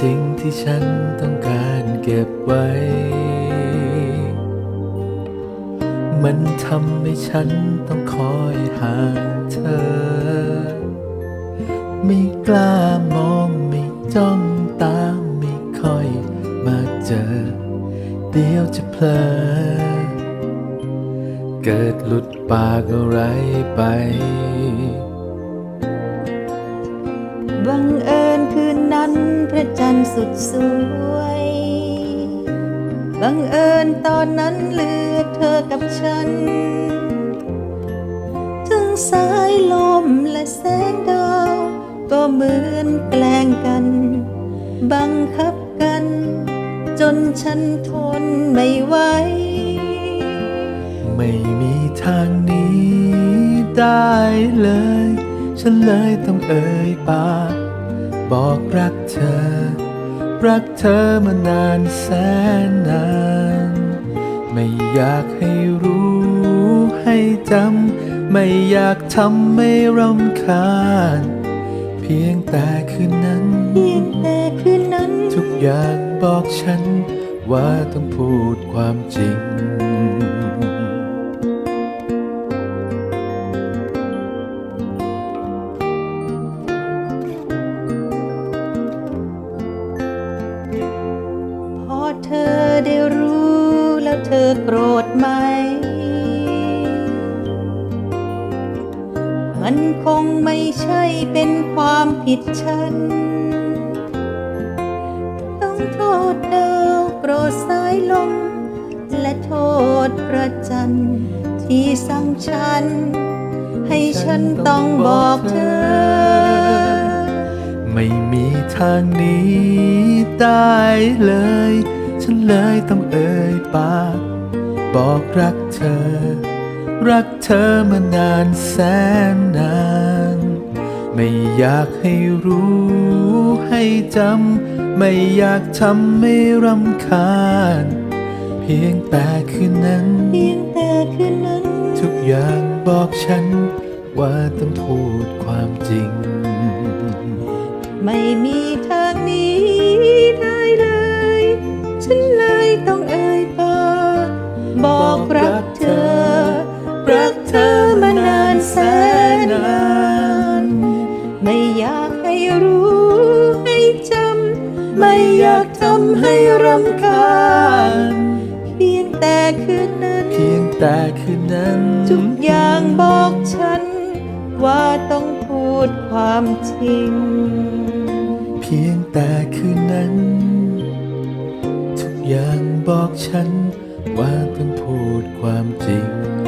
จริงที่ฉันต้องการเก็บไว้ มันทำให้ฉันต้องคอยห่างเธอ ไม่กล้ามองไม่จ้องตามไม่ค่อยมาเจอ เดี๋ยวจะเพลอ เกิดหลุดปากอะไรไปบัง จันทร์สุดสวย บังเอิญตอนนั้นเลือเธอกับฉัน ถึงสายลมและแสงดาว ก็เหมือนแกล้งกัน บังคับกัน จนฉันทนไม่ไหว ไม่มีทางนี้ได้เลย ฉันเลยต้องเอ่ยปาก บอกรักเธอ รักเธอมานานแสนนาน ไม่อยากให้รู้ให้จำ ไม่อยากทำไม่รำคาญ เพียงแต่คืนนั้น เพียงแต่คืนนั้น ทุกอย่างบอกฉันว่าต้องพูดความจริง เธอได้รู้แล้วเธอโกรธไหม มันคงไม่ใช่เป็นความผิดฉัน ต้องโทษดาวโกรธสายลม และโทษพระจันทร์ที่สั่งฉัน ให้ฉันต้องบอกเธอไม่มีทางหนี้ได้เลย ฉันเลยต้องเอ่ยปากบอกรักเธอ รักเธอมานานแสนนาน ไม่อยากให้รู้ให้จำ ไม่อยากทำไม่รำคาญ เพียงแต่คืนนั้นเพียงแต่คืนนั้น ทุกอย่างบอกฉันว่าต้องพูด ต้องเอ่ยปากบอกรักเธอ รักเธอมานานแสนนาน ไม่อยากให้รู้ให้จำ ไม่อยากทำให้รำคาญเพียงแต่คืนนั้นเพียงแต่คืนนั้นทุกอย่างบอกฉัน ว่าต้องพูดความจริง เพียงแต่คืนนั้นทุกอย่าง บอกฉันว่าต้องพูดความจริง